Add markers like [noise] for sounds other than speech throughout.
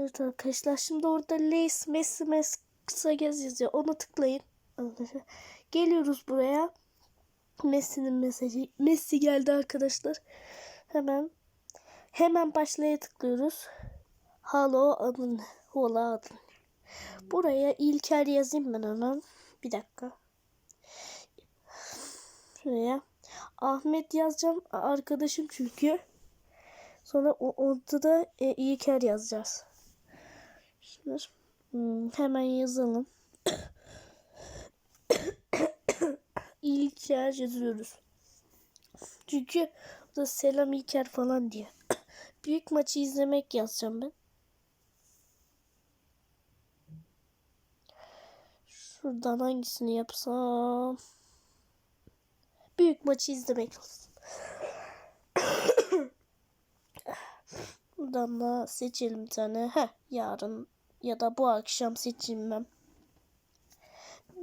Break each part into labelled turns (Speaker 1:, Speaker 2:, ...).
Speaker 1: Evet arkadaşlar şimdi orada Lace Messi Messi kısa gez yazıyor. Ona tıklayın. [laughs] Geliyoruz buraya. Messi'nin mesajı. Messi geldi arkadaşlar. Hemen hemen başlaya tıklıyoruz. Halo adın. Hola adın. Buraya İlker yazayım ben hemen. Bir dakika. Şuraya. Ahmet yazacağım. Arkadaşım çünkü. Sonra orada da e, İlker yazacağız. Şimdi hmm, hemen yazalım. [coughs] İlker yazıyoruz. Çünkü da selam İlker falan diye. [coughs] Büyük maçı izlemek yazacağım ben. Şuradan hangisini yapsam? Büyük maçı izlemek olsun. [coughs] Buradan da seçelim bir tane. Heh, yarın ya da bu akşam seçeyim ben.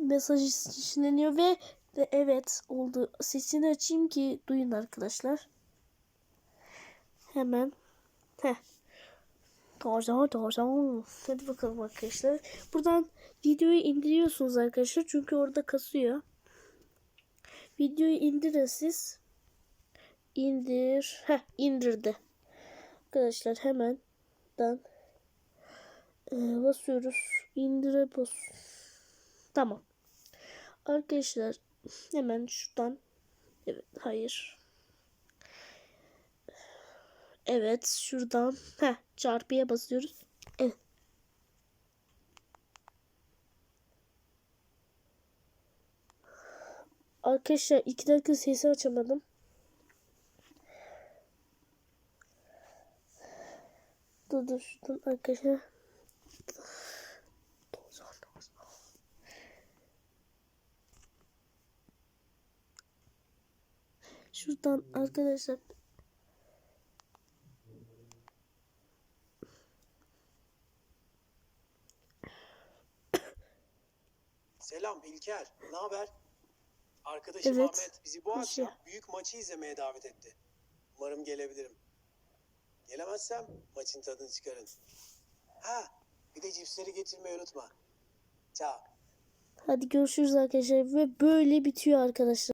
Speaker 1: Mesaj işleniyor ve de evet oldu. Sesini açayım ki duyun arkadaşlar. Hemen. Heh. Doğru doğru. Hadi bakalım arkadaşlar. Buradan videoyu indiriyorsunuz arkadaşlar. Çünkü orada kasıyor. Videoyu indirin siz. İndir. Heh indirdi. Arkadaşlar hemen dan e, basıyoruz. İndire bas. Tamam. Arkadaşlar hemen şuradan evet hayır. Evet şuradan heh, çarpıya basıyoruz. Evet. Arkadaşlar iki dakika sesi açamadım. Dur dur şuradan arkadaşlar. Şuradan arkadaşlar
Speaker 2: Selam İlker, ne haber? Arkadaşım
Speaker 1: Evet,
Speaker 2: Ahmet bizi bu akşam
Speaker 1: ya.
Speaker 2: büyük maçı izlemeye davet etti. Umarım gelebilirim. Gelemezsem maçın tadını çıkarın. Ha, bir de cipsleri getirmeyi unutma. Ciao.
Speaker 1: hadi görüşürüz arkadaşlar ve böyle bitiyor arkadaşlar.